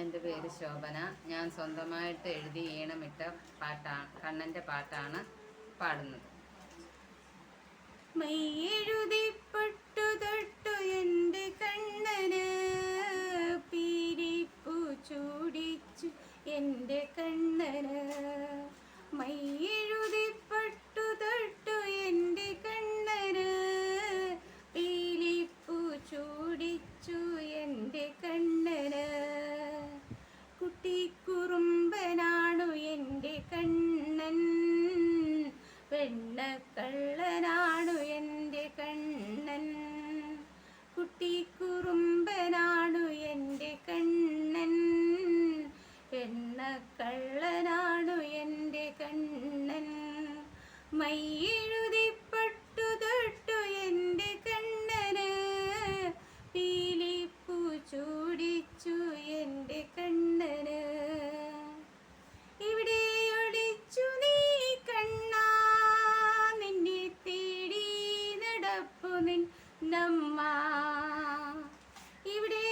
എന്റെ പേര് ശോഭന. ഞാൻ സ്വന്തമായിട്ട് എഴുതി ഈണമിട്ട പാട്ടാണ് കണ്ണന്റെ പാട്ടാണ് പാടുന്നത്. മൈയെഴുതിപ്പെട്ടു എന്റെ കണ്ണന് പിരിപ്പു ചൂടിച്ചു എന്റെ കണ്ണന്. നമ്മ. ഇവിടെ